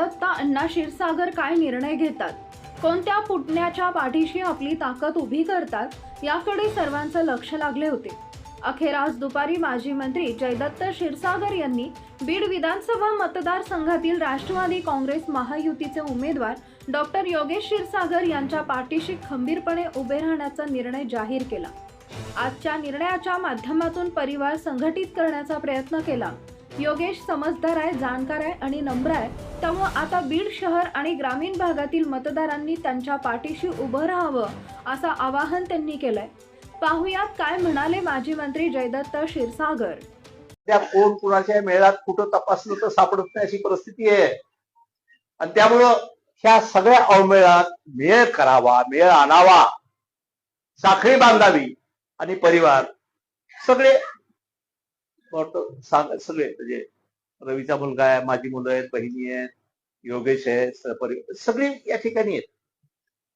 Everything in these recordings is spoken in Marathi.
दत्ता अण्णा क्षीरसागर काय निर्णय घेतात? कोणत्या पुटण्याच्या पाठीशी आपली ताकद उभी करतात? याकडे सर्वांचं लक्ष लागले होते. अखेर आज दुपारी माजी मंत्री जयदत्त क्षीरसागर यांनी बीड विधानसभा मतदारसंघातील राष्ट्रवादी काँग्रेस महायुतीचे उमेदवार डॉक्टर योगेश क्षीरसागर यांच्या पाठीशी खंबीरपणे उभे राहण्याचा निर्णय जाहीर केला. आजच्या निर्णयाच्या माध्यमातून परिवार संघटित करण्याचा प्रयत्न केला. योगेश समजदार आहे जाणकार आहे आणि नम्र आहे. त्यामुळं आता बीड शहर आणि ग्रामीण भागातील मतदारांनी त्यांच्या पाठीशी उभं राहावं असं आवाहन त्यांनी केलंय. पाहुयात काय म्हणाले माजी मंत्री जयदत्त क्षीरसागर. त्या कोण कुणाच्या मेळात कुठं तपासलं तर सापडत नाही अशी परिस्थिती आहे. आणि त्यामुळं ह्या सगळ्या अवमेळात मेळ करावा मेळ आणावा. साखळी बांधावी आणि परिवार सगळे वाटतं सांग सगळे म्हणजे रवीचा मुलगा आहे माझी मुलं आहेत बहिणी आहेत योगेश आहे स- परि- सगळे या ठिकाणी आहेत.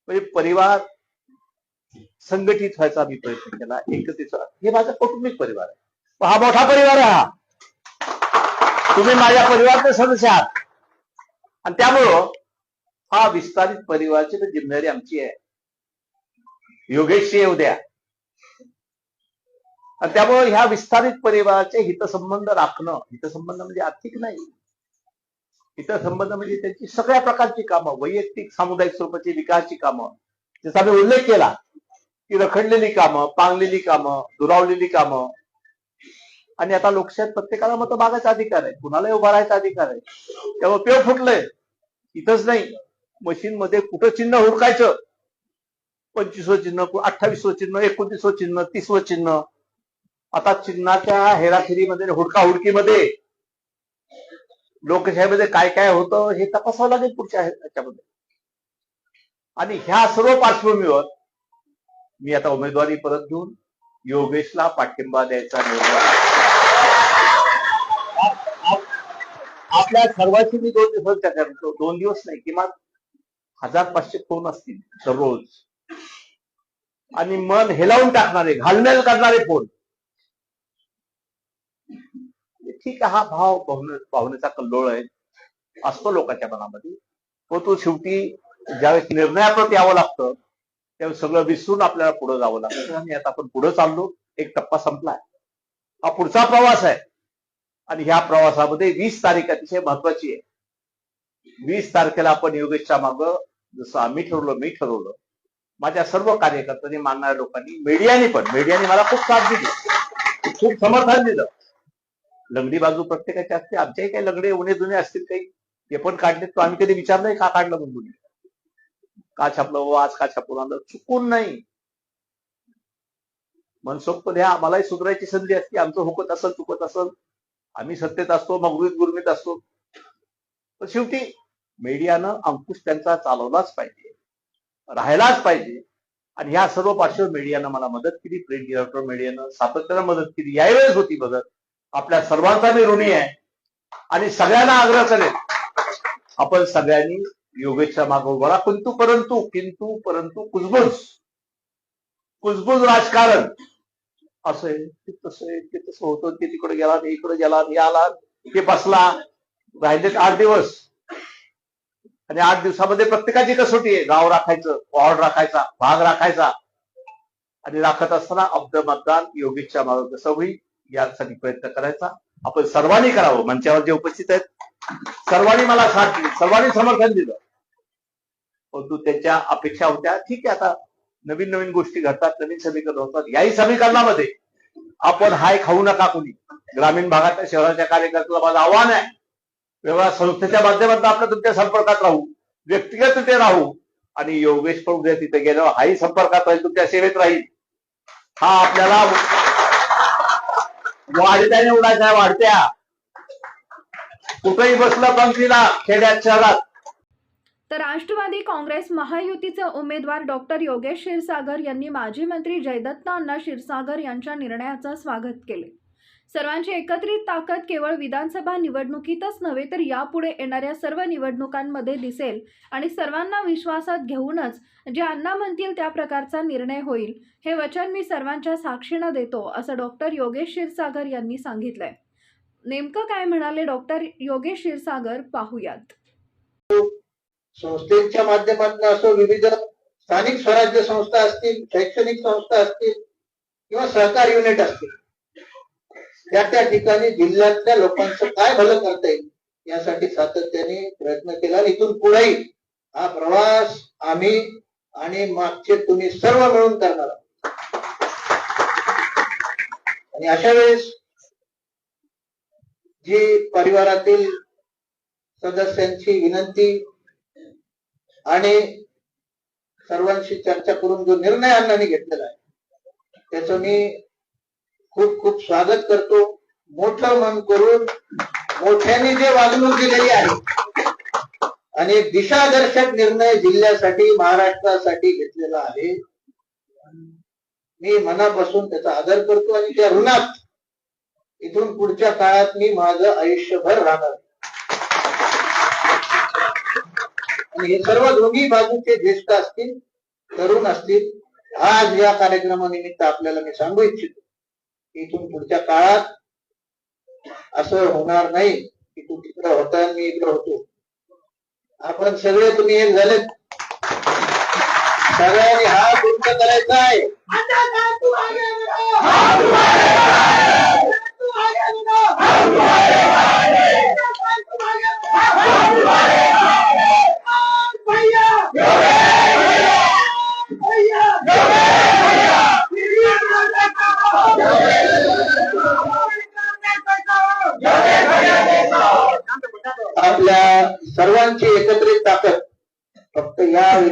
म्हणजे परिवार संघटित व्हायचा मी प्रयत्न केला एकतेचा. हे माझा कौटुंबिक परिवार आहे. हा मोठा परिवार आहे हा. तुम्ही माझ्या परिवाराचे सदस्य आहात. आणि त्यामुळं हा विस्तारित परिवाराची जिम्मेदारी आमची आहे. योगेशची उद्या त्यामुळं ह्या विस्तारित परिवाराचे हितसंबंध राखणं हितसंबंध म्हणजे आर्थिक नाही. हितसंबंध म्हणजे त्यांची सगळ्या प्रकारची कामं वैयक्तिक सामुदायिक स्वरूपाची विकासची कामं. जसा मी उल्लेख केला की रखडलेली कामं पांगलेली कामं दुरावलेली कामं. आणि आता लोकशाहीत प्रत्येकाला मत मागायचा अधिकार आहे कुणालाही उभा राहायचा अधिकार आहे. त्यामुळे पेव फुटलंय. इथंच नाही. मशीन मध्ये कुठं चिन्ह हुडकायचं? पंचवीसवं चिन्ह अठ्ठावीसवं चिन्ह एकोणतीसवं चिन्ह तीसवं चिन्ह. आता चिन्हाच्या हेराफेरीमध्ये हुडकाहुडकीमध्ये लोकशाहीमध्ये काय काय होतं हे तपासावं लागेल पुढच्या ह्याच्यामध्ये. आणि ह्या सर्व पार्श्वभूमीवर मी आता उमेदवारी परत घेऊन योगेशला पाठिंबा द्यायचा निर्णय आपल्या सर्वांची मी दोन दिवस चर्चा करतो. दोन दिवस नाही किमान हजार पाचशे फोन असतील दररोज. आणि मन हेलावून टाकणारे घालमेल करणारे फोन. ठीक आहे हा भाव भावनेचा कल्लोळ आहे. असतो लोकांच्या मनामध्ये. तो तो शेवटी ज्यावेळेस निर्णयाप्रत यावं लागतं त्यावेळेस सगळं विसरून आपल्याला पुढे जावं लागतं. आणि आता आपण पुढे चाललो एक टप्पा संपलाय. हा पुढचा प्रवास आहे. आणि ह्या प्रवासामध्ये वीस तारीख अतिशय महत्वाची आहे. वीस तारखेला आपण योगेशच्या माग जसं आम्ही ठरवलं मी ठरवलं. माझ्या सर्व कार्यकर्त्यांनी मानणाऱ्या लोकांनी मीडियाने पण मीडियाने मला खूप साथ दिली. खूप समर्थन दिलं. लंगडी बाजू प्रत्येकाची असते. आमच्याही काही लंगडे उणे जुने असतील काही. ते पण काढले तो आम्ही कधी विचारलं का काढलं म्हणून का छापलं बाबा आज का छापून आलं चुकून नाही. मनसोक्त द्या. आम्हालाही सुधारायची संधी असते. आमचं हुकत असेल चुकत असेल. आम्ही सत्तेत असतो मगरीत गुरमीत असतो. तर शेवटी मीडियानं अंकुश त्यांचा चालवलाच पाहिजे. राहायलाच पाहिजे. आणि ह्या सर्व पार्श्व मीडियानं मला मदत केली. प्रिंट डिरेक्टर मीडियानं सातत्यानं मदत केली. यावेळेस होती मदत. आपल्या सर्वांचा मी ऋणी आहे. आणि सगळ्यांना आग्रह करेन. आपण सगळ्यांनी योगेशच्या मागे उभा किंतु परंतु किंतु परंतु कुजबुज. कुजबुज राजकारण. असं आहे ते तसं आहे ते तसं होतं. ते तिकडे गेला ते इकडे गेला हे आला ते बसला. राहिले आठ दिवस. आणि आठ दिवसामध्ये प्रत्येकाची कसोटी आहे. गाव राखायचं वॉर्ड राखायचा भाग राखायचा. आणि राखत असताना अब्द मतदान योगेशच्या मागे कसं होईल? यासाठी प्रयत्न करायचा. आपण सर्वांनी करावं. मंचावर जे उपस्थित आहेत सर्वांनी मला साथ दिली. सर्वांनी समर्थन दिलं. परंतु त्याच्या अपेक्षा होत्या ठीक आहे आता नवीन नवीन गोष्टी घडतात नवीन समीकरण होतात. याही समीकरणामध्ये आपण हाय खाऊ नका कोणी. ग्रामीण भागातल्या शहराच्या कार्यकर्त्याला माझं आव्हान आहे. वेगळ्या संस्थेच्या माध्यमातून आपण तुमच्या संपर्कात राहू. व्यक्तिगत तिथे राहू. आणि योगेश प्रभू तिथे गेल्यावर हाही संपर्कात राहील तुमच्या सेवेत राहील. हा आपल्याला वाढत्या निवडायच्या वाढत्या. कुठेही बसलं पंक्तीला खेड्यात शहरात. तर राष्ट्रवादी काँग्रेस महायुतीचे उमेदवार डॉक्टर योगेश क्षीरसागर यांनी माजी मंत्री जयदत्त अण्णा क्षीरसागर यांच्या निर्णयाचं स्वागत केले. सर्वांची एकत्रित ताकद केवळ विधानसभा निवडणुकीतच नव्हे तर यापुढे येणाऱ्या सर्व निवडणुकांमध्ये दिसेल आणि सर्वांना विश्वासात घेऊनच जे अण्णा म्हणतील त्या प्रकारचा निर्णय होईल. हे वचन मी सर्वांच्या साक्षीनं देतो असं डॉक्टर योगेश क्षीरसागर यांनी सांगितलंय. नेमकं काय म्हणाले डॉक्टर योगेश क्षीरसागर? पाहूयात. संस्थेच्या माध्यमातून असो विविध स्थानिक स्वराज्य संस्था असतील शैक्षणिक संस्था असतील किंवा सहकार युनिट असतील त्या त्या ठिकाणी जिल्ह्यातल्या लोकांचं काय भलं करता येईल यासाठी सातत्याने प्रयत्न केला. इथून पुढेही हा प्रवास आम्ही आणि मागचे तुम्ही सर्व मिळून करणार आणि अशा वेळेस जी परिवारातील सदस्यांची विनंती आणि सर्वांशी चर्चा करून जो निर्णय अण्णांनी घेतलेला आहे त्याचं मी खूप खूप स्वागत करतो. मोठं मन करून मोठ्याने जे वागणूक दिलेली आहे आणि दिशादर्शक निर्णय जिल्ह्यासाठी महाराष्ट्रासाठी घेतलेला आहे. मी मनापासून त्याचा आदर करतो आणि त्या ऋणात इथून पुढच्या काळात मी माझं आयुष्यभर राहणार आणि हे सर्व दोन्ही बाजूचे ज्येष्ठ असतील तरुण असतील आज या कार्यक्रमानिमित्त आपल्याला मी सांगू इच्छितो. इथून पुढच्या काळात असं होणार नाही की तू तिकडं होता आणि मी इकडं होतो. आपण सगळे तुम्ही एक झाले सगळ्यांनी हा गुंत करायचा आहे.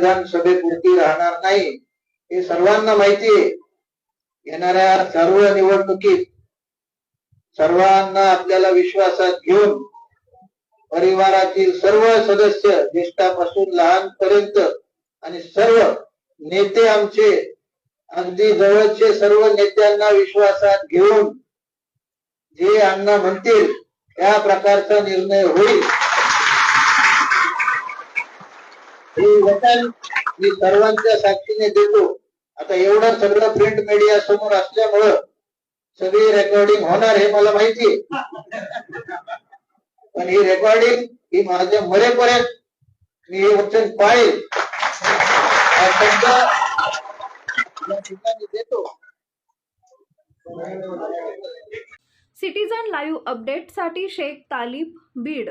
विधानसभेपुरती राहणार नाही हे सर्वांना माहिती आहे. येणाऱ्या सर्व निवडणुकीत सर्वांना आपल्याला विश्वासात घेऊन परिवारातील सर्व सदस्य ज्येष्ठापासून लहानपर्यंत आणि सर्व नेते आमचे अगदी जवळचे सर्व नेत्यांना विश्वासात घेऊन जे अण्णा म्हणतील त्या प्रकारचा निर्णय होईल. हे वचन मी सर्वांच्या साक्षीने देतो. आता एवढं सगळं प्रिंट मीडिया समोर असल्यामुळं सगळी रेकॉर्डिंग होणार हे मला माहिती पण ही रेकॉर्डिंग ही माझ्या मरेपर्यंत मी हे वचन पाळेल. देतो. सिटीजन लाईव्ह अपडेटसाठी शेख तालिब बीड